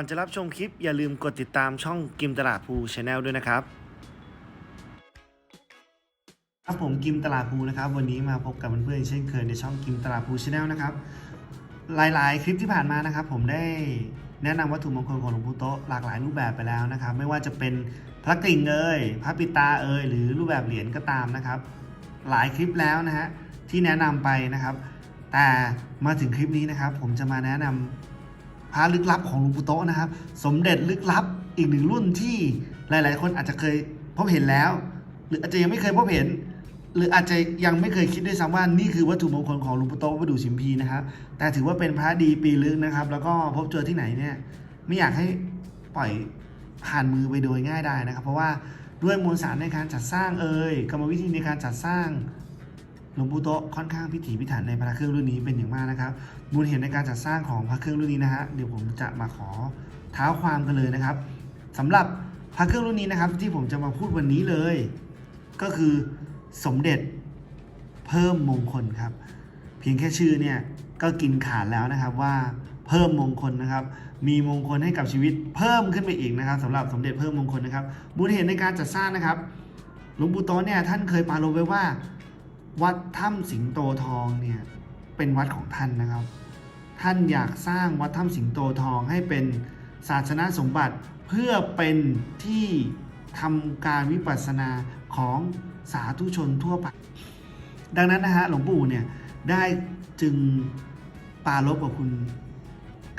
อนจะรับชมคลิปอย่าลืมกดติดตามช่องกิมตลาดภูชาแนลด้วยนะครับ ครับผมกิมตลาดภูนะครับ วันนี้มาพบกับเพื่อนๆเช่นเคยในช่องกิมตลาดภูชาแนลนะครับ หลายๆ คลิปที่ผ่านมานะครับ ผมได้แนะนำวัตถุมงคลของหลวงปู่โตหลากหลายรูปแบบไปแล้วนะครับ ไม่ว่าจะเป็นพระกริ่งเอ่ยพระปิตาเอ่ยหรือรูปแบบเหรียญก็ตามนะครับ หลายคลิปแล้วนะฮะที่แนะนำไปนะครับ แต่มาถึงคลิปนี้นะครับ ผมจะมาแนะนำ พระลึกลับของหลวงปู่โตะนะครับ สมเด็จลึกลับอีกหนึ่งรุ่นที่หลาย ๆ คนอาจจะเคยพบเห็นแล้ว หรืออาจจะยังไม่เคยพบเห็น หรืออาจจะยังไม่เคยคิดด้วยซ้ำว่านี่คือวัตถุมงคลของหลวงปู่โตะวัดดูชิมพีนะครับ แต่ถือว่าเป็นพระดีปีลึกนะครับ แล้วก็พบเจอที่ไหนเนี่ยไม่อยากให้ปล่อยผ่านมือไปโดยง่ายได้นะครับ เพราะว่าด้วยมวลสารในการจัดสร้างเอ่ยกรรมวิธีในการจัดสร้าง หลวงปู่โตะค่อนข้างพิถีพิถันในพระเครื่องรุ่นนี้เป็นอย่างมากนะครับมูลเหตุในการจัดสร้างของพระเครื่องรุ่นนี้นะฮะเดี๋ยวผมจะมาขอเท้าความกันเลยนะครับสำหรับพระเครื่องรุ่นนี้นะครับ ที่ผมจะมาพูดวันนี้เลย ก็คือสมเด็จเพิ่มมงคลครับ เพียงแค่ชื่อเนี่ยก็กินขาดแล้วนะครับว่าเพิ่มมงคลนะครับ มีมงคลให้กับชีวิตเพิ่มขึ้นไปอีกนะครับสำหรับสมเด็จเพิ่มมงคลนะครับมูลเหตุในการจัดสร้างนะครับหลวงปู่โตเนี่ยท่านเคยปารภไว้ว่า วัดถ้ำสิงโตทองเนี่ยเป็นวัดของท่านนะครับ ท่านอยากสร้างวัดถ้ำสิงโตทองให้เป็นศาสนาสมบัติเพื่อเป็นที่ทำการวิปัสสนาของสาธุชนทั่วไป ดังนั้นนะฮะหลวงปู่เนี่ยได้จึงปาลบกับคุณ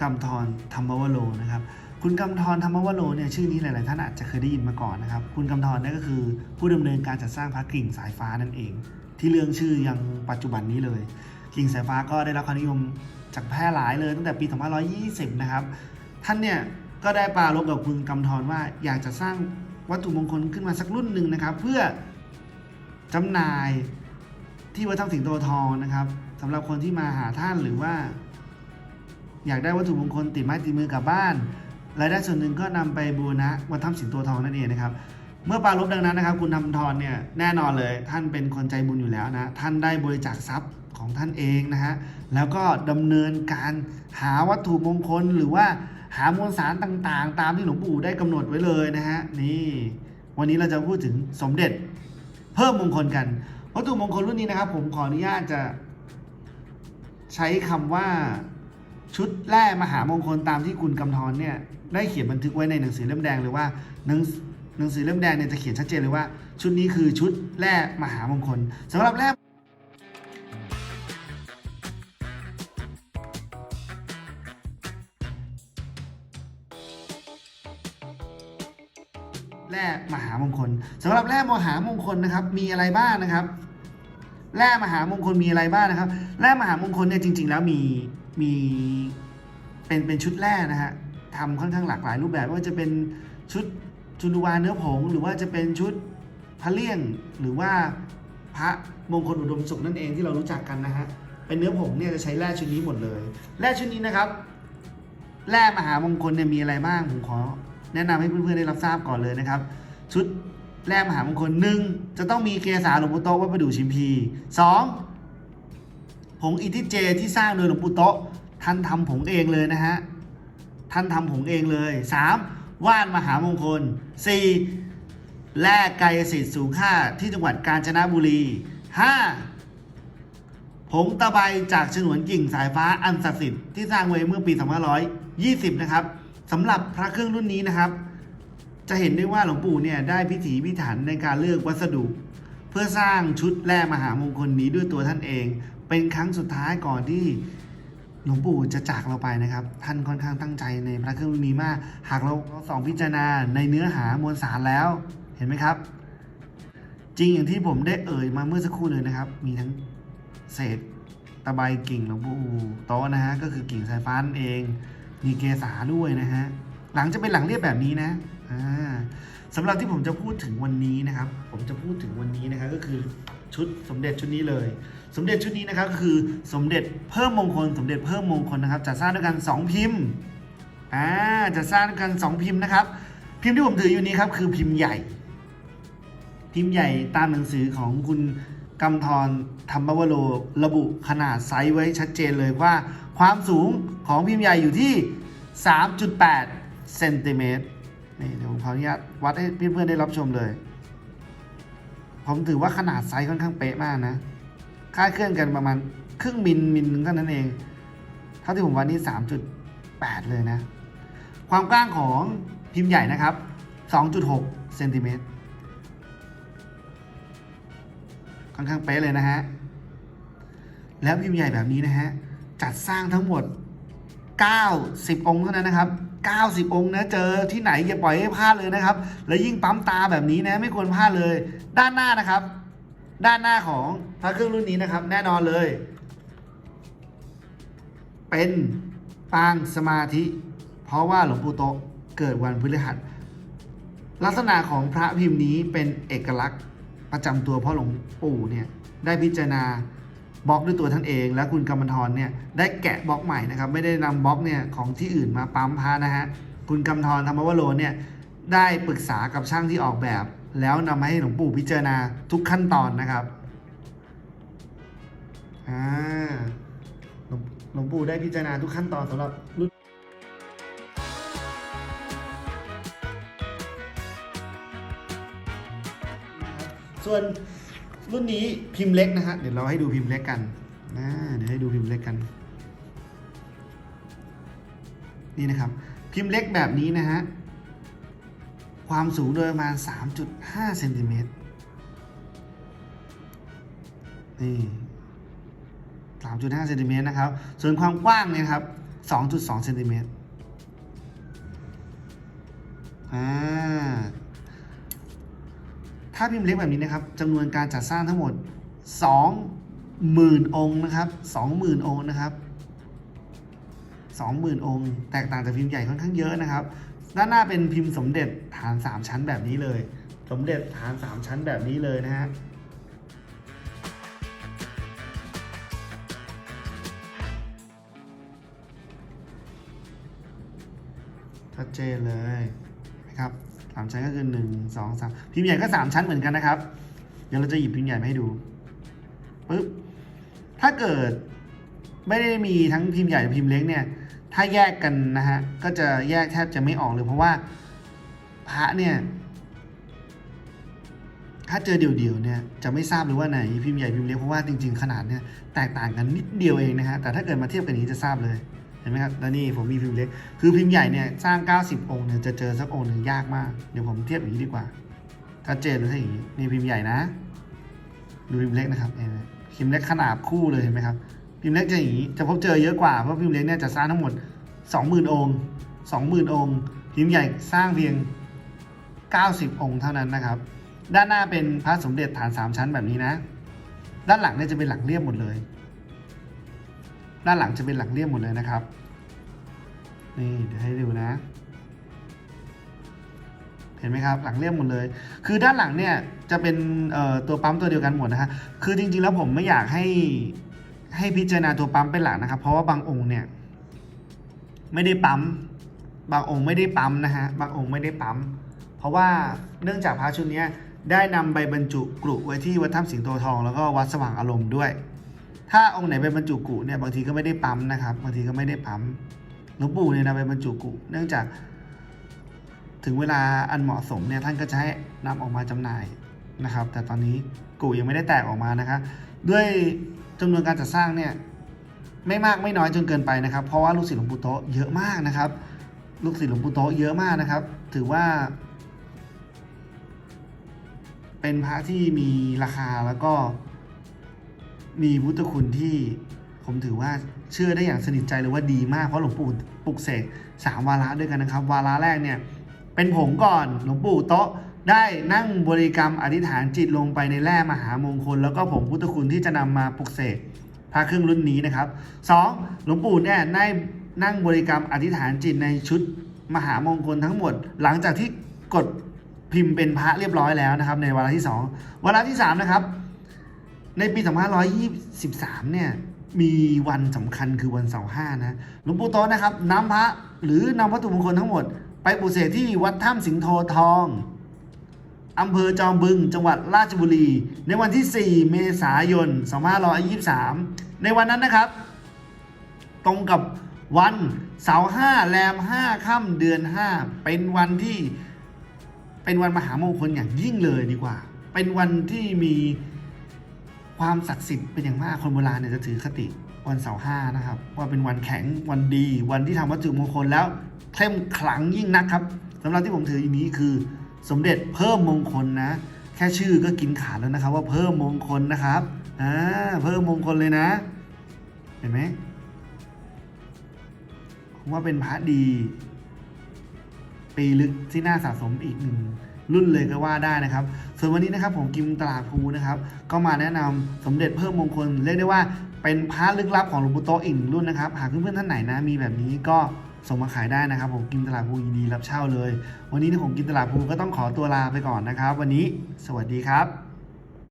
กำธรธรรมวโรนะครับ คุณกำธรธรรมวโรเนี่ยชื่อนี้หลาย ๆ ท่านอาจจะเคยได้ยินมาก่อนนะครับ คุณกำธรเนี่ยก็คือผู้ดำเนินการจัดสร้างพระกิ่งสายฟ้านั่นเอง ที่เรื่องชื่อยังปัจจุบันนี้เลย กิ่งสายฟ้าก็ได้รับความนิยมจากแพร่หลายเลยตั้งแต่ปี 2520 นะครับ ท่านเนี่ยก็ได้ปรารบกับคุณกำธรว่าอยากจะสร้างวัตถุมงคลขึ้นมาสักรุ่นหนึ่งนะครับ เพื่อจำหน่ายที่วัดถ้ำสิงโตทองนะครับสำหรับคนที่มาหาท่านหรือว่า อยากได้วัตถุมงคลติดไม้ติดมือกลับบ้านรายได้ส่วนหนึ่งก็นำไปบูรณะวัดถ้ำสิงโตทองนั่นเองนะครับ เมื่อปารบดังนั้นนะครับ คุณทำทรเนี่ยแน่นอนเลย ท่านเป็นคนใจบุญอยู่แล้วนะ ท่านได้บริจาคทรัพย์ของท่านเองนะฮะแล้วก็ดำเนินการหาวัตถุมงคลหรือว่าหามวลสารต่างๆ ตามที่หลวงปู่ได้กำหนดไว้เลยนะฮะนี่วันนี้เราจะพูดถึงสมเด็จ เพิ่มมงคลกัน วัตถุมงคลรุ่นนี้นะครับ ผมขออนุญาตจะ ใช้คำว่าชุดแร่มหามงคลตามที่คุณกำธรเนี่ยได้เขียนบันทึกไว้ในหนังสือเล่มแดงเลยว่าหนัง หนังสือเล่มแดงเนี่ยจะเขียนชัดเจนเลยว่า ชุดนี้คือชุดแร่มหามงคลสำหรับแร่แร่มหามงคลสำหรับแร่มหามงคลนะครับ มีอะไรบ้างนะครับแร่มหามงคลมีอะไรบ้างนะครับแร่มหามงคลเนี่ยจริง ๆ แล้วมีมีเป็นเป็นชุดแร่นะฮะทำค่อนข้างหลากหลายรูปแบบไม่ว่าจะเป็นชุด จุลวาเนื้อผง หรือว่าจะเป็นชุดพระเลี่ยงหรือว่าพระมงคลอุดมสุขนั่นเองที่เรารู้จักกันนะฮะเป็นเนื้อผงเนี่ยจะใช้แร่ชุดนี้หมดเลยแร่ชุดนี้นะครับแร่มหามงคลเนี่ยมีอะไรบ้างผมขอ แนะนำให้เพื่อนๆได้รับทราบก่อนเลยนะครับ ชุดแร่มหามงคลหนึ่งจะต้องมีเกสาหลวงปู่โตวัดประดู่ชิมพีสองผงอิทิเจที่สร้างโดยหลวงปู่โตท่านทำผงเองเลยนะฮะท่านทำผงเองเลยสาม ว่านมหามงคลสี่แร่กายสิทธิ์สูงค่าที่จังหวัดกาญจนบุรีห้าผงตะไบจากฉนวนกิ่งสายฟ้าอันศักดิ์สิทธิ์ที่สร้างไว้เมื่อปี 2520 นะครับสำหรับพระเครื่องรุ่นนี้นะครับ จะเห็นได้ว่าหลวงปู่เนี่ยได้พิถีพิถันในการเลือกวัสดุ เพื่อสร้างชุดแร่มหามงคลนี้ด้วยตัวท่านเอง เป็นครั้งสุดท้ายก่อนที่ หลวงปู่จะจากเราไปนะครับ ท่านค่อนข้างตั้งใจในพระเครื่องรุ่นนี้มาก หากเราสองพิจารณาในเนื้อหามวลสารแล้ว เห็นไหมครับ จริงอย่างที่ผมได้เอ่ยมาเมื่อสักครู่เลยนะครับ มีทั้งเศษตะไบกิ่งหลวงปู่โตะนะฮะก็คือกิ่งสายฟ้านั่นเอง มีเกสาด้วยนะฮะหลังจะเป็นหลังเรียบแบบนี้นะอ่าสำหรับที่ผมจะพูดถึงวันนี้นะครับ ผมจะพูดถึงวันนี้นะครับก็คือชุดสมเด็จชุดนี้เลย สมเด็จชุดนี้นะครับก็คือสมเด็จเพิ่มมงคล สมเด็จเพิ่มมงคลนะครับจะสร้างด้วยกัน 2 พิมพ์อ่าจะสร้างด้วยกัน 2 พิมพ์นะครับ พิมพ์ที่ผมถืออยู่นี้ครับคือพิมพ์ใหญ่ พิมพ์ใหญ่ตามหนังสือของคุณกำธรธรรมวโรระบุขนาดไซส์ไว้ชัดเจนเลยว่า ความสูงของพิมพ์ใหญ่อยู่ที่ 3.8เซนติเมตรนี่เดี๋ยวผมขออนุญาตวัดให้เพื่อนๆได้รับชมเลย ผมถือว่าขนาดไซส์ค่อนข้างเป๊ะมากนะ คลาดเคลื่อนกันประมาณครึ่งมิลมิลนึงเท่านั้นเอง เท่าที่ผมวัดนี่3.8 เลยนะ ความกว้างของพิมพ์ใหญ่นะครับ 2.6เซนติเมตรค่อนข้างเป๊ะเลยนะฮะ แล้วพิมพ์ใหญ่แบบนี้นะฮะ จัดสร้างทั้งหมด 90 องค์เท่านั้นนะครับ 90 องค์นะเจอที่ไหนอย่าปล่อยให้พลาดเลยนะครับ แล้วยิ่งปั๊มตาแบบนี้นะไม่ควรพลาดเลย ด้านหน้านะครับ ด้านหน้าของพระเครื่องรุ่นนี้นะครับ แน่นอนเลย เป็นปางสมาธิ เพราะว่าหลวงปู่โตเกิดวันพฤหัส ลักษณะของพระพิมพ์นี้เป็นเอกลักษณ์ประจำตัวเพราะหลวงปู่เนี่ยได้พิจารณาบล็อกด้วยตัวท่านเอง และคุณกรรมธรเนี่ยได้แกะบล็อกใหม่นะครับ ไม่ได้นำบล็อกเนี่ยของที่อื่นมาปั๊มพระนะฮะคุณกรรมธรธรรมวโรเนี่ยได้ปรึกษากับช่างที่ออกแบบ แล้วนำมาให้หลวงปู่พิจารณาทุกขั้นตอนนะครับอ่าหลวงหลวงปู่ได้พิจารณาทุกขั้นตอนสำหรับรุ่นส่วนรุ่นนี้พิมพ์เล็กนะฮะเดี๋ยวเราให้ดูพิมพ์เล็กกันนะเดี๋ยวให้ดูพิมพ์เล็กกัน นี่นะครับ พิมพ์เล็กแบบนี้นะฮะ ความสูงโดยประมาณ 3.5เซนติเมตรนี่3.5เซนติเมตรนะครับ ส่วนความกว้างเนี่ยครับ 2.2เซนติเมตรอ่าถ้าพิมพ์เล็กแบบนี้นะครับจำนวนการจัดสร้างทั้งหมด 20,000 องค์นะครับ 20,000 องค์นะครับ 20,000 องค์ แตกต่างจากพิมพ์ใหญ่ค่อนข้างเยอะนะครับ ด้านหน้าเป็นพิมพ์สมเด็จฐาน 3 ชั้นแบบนี้เลย สมเด็จฐาน 3 ชั้นแบบนี้เลยนะฮะชัดเจนเลยนะครับสามชั้นก็คือหนึ่งสองสามพิมพ์ใหญ่ก็สามชั้นเหมือนกันนะครับ เดี๋ยวเราจะหยิบพิมพ์ใหญ่มาให้ดูปึ๊บถ้าเกิดไม่ได้มีทั้งพิมพ์ใหญ่พิมพ์เล็กเนี่ย ถ้าแยกกันนะฮะก็จะแยกแทบจะไม่ออกเลยเพราะว่าพระเนี่ยถ้าเจอเดี่ยวๆเนี่ยจะไม่ทราบเลยว่าไหนพิมพ์ใหญ่พิมพ์เล็กเพราะว่าจริงๆขนาดเนี่ยแตกต่างกันนิดเดียวเองนะฮะแต่ถ้าเกิดมาเทียบกันอย่างนี้จะทราบเลยเห็นไหมครับแล้วนี่ผมมีพิมพ์เล็ก คือพิมพ์ใหญ่เนี่ยสร้าง 90 องค์เนี่ยจะเจอสักองค์หนึ่งยากมาก เดี๋ยวผมเทียบอย่างนี้ดีกว่าชัดเจนเลยถ้าอย่างนี้นี่พิมพ์ใหญ่นะ ดูพิมพ์เล็กนะครับเห็นไหมพิมพ์เล็กขนาดคู่เลยเห็นไหมครับ พิมพ์เล็กจะอย่างนี้จะพบเจอเยอะกว่าเพราะพิมพ์เล็กเนี่ยจะสร้างทั้งหมด 20,000 องค์ 20,000 องค์ พิมพ์ใหญ่สร้างเพียง 90 องค์เท่านั้นนะครับ ด้านหน้าเป็นพระสมเด็จฐาน 3 ชั้นแบบนี้นะ ด้านหลังเนี่ยจะเป็นหลังเรียบหมดเลย ด้านหลังจะเป็นหลังเรียบหมดเลยนะครับ นี่เดี๋ยวให้ดูนะ เห็นไหมครับหลังเรียบหมดเลย คือด้านหลังเนี่ยจะเป็นตัวปั๊มตัวเดียวกันหมดนะฮะคือจริงๆแล้วผมไม่อยากให้ ให้พิจารณาตัวปั๊มเป็นหลักนะครับ เพราะว่าบางองค์เนี่ยไม่ได้ปั๊ม บางองค์ไม่ได้ปั๊มนะฮะ บางองค์ไม่ได้ปั๊ม เพราะว่าเนื่องจากพระชุดนี้ได้นำใบบรรจุกรุไว้ที่วัดถ้ำสิงโตทอง แล้วก็วัดสว่างอารมณ์ด้วย ถ้าองค์ไหนไปบรรจุกุเนี่ยบางทีก็ไม่ได้ปั๊มนะครับ บางทีก็ไม่ได้ปั๊ม หลวงปู่เนี่ยนำไปบรรจุกุเนื่องจาก ถึงเวลาอันเหมาะสมเนี่ยท่านก็จะให้นำออกมาจำหน่ายนะครับ แต่ตอนนี้กุยังไม่ได้แตกออกมานะครับด้วย จำนวนการจัดสร้างเนี่ยไม่มากไม่น้อยจนเกินไปนะครับ เพราะว่าลูกศิษย์หลวงปู่โตเยอะมากนะครับ ลูกศิษย์หลวงปู่โตเยอะมากนะครับ ถือว่า เป็นพระที่มีราคาแล้วก็ มีพุทธคุณที่ผมถือว่าเชื่อได้อย่างสนิทใจเลยว่าดีมากเพราะหลวงปู่ปลุกเสกสามวาระด้วยกันนะครับ วาระแรกเนี่ย เป็นผมก่อนหลวงปู่โตะ ได้นั่งบริกรรมอธิษฐานจิตลงไปในแร่มหามงคล แล้วก็ผงพุทธคุณที่จะนำมาปลุกเสกพระเครื่องรุ่นนี้นะครับสองหลวงปู่เนี่ยได้นั่งบริกรรมอธิษฐานจิตในชุดมหามงคลทั้งหมด หลังจากที่กดพิมพ์เป็นพระเรียบร้อยแล้วนะครับ ในวาระที่สองวาระที่สามนะครับ ในปี 2523 เนี่ยมีวันสำคัญคือวันเสาร์ห้านะหลวงปู่โตนะครับนำพระหรือนำวัตถุมงคลทั้งหมด ไปปลุกเสกที่วัดถ้ำสิงโททอง อำเภอจอมบึง จังหวัดราชบุรี ในวันที่ 4 เมษายน 2523 ในวันนั้นนะครับ ตรงกับวันเสาห้าแรมห้าค่ำเดือนห้าเป็นวันที่เป็นวันมหามงคลอย่างยิ่งเลยดีกว่า เป็นวันที่มีความศักดิ์สิทธิ์เป็นอย่างมากคนโบราณเนี่ยจะถือคติวันเสาร์ห้านะครับ ว่าเป็นวันแข็งวันดี วันที่ทำวัตถุมงคลแล้วเข้มขลังยิ่งนักครับสำหรับที่ผมถืออยู่นี้คือ สมเด็จเพิ่มมงคลนะ แค่ชื่อก็กินขาดแล้วนะครับ ว่าเพิ่มมงคลนะครับอ่าเพิ่มมงคลเลยนะ เห็นไหมผมว่าเป็นพระดี ปีลึกที่น่าสะสมอีกหนึ่งรุ่นเลยก็ว่าได้นะครับ ส่วนวันนี้นะครับผมกิมตลาดภูนะครับ ก็มาแนะนำสมเด็จเพิ่มมงคลเรียกได้ว่าเป็นพระลึกลับของหลวงปู่โตะอีกหนึ่งรุ่นนะครับ หากเพื่อนๆท่านไหนนะมีแบบนี้ก็ ส่งมาขายได้นะครับ ผมกิมตลาดภูยินดีรับเช่าเลย วันนี้นะผมกิมตลาดภูก็ต้องขอตัวลาไปก่อนนะครับ วันนี้สวัสดีครับ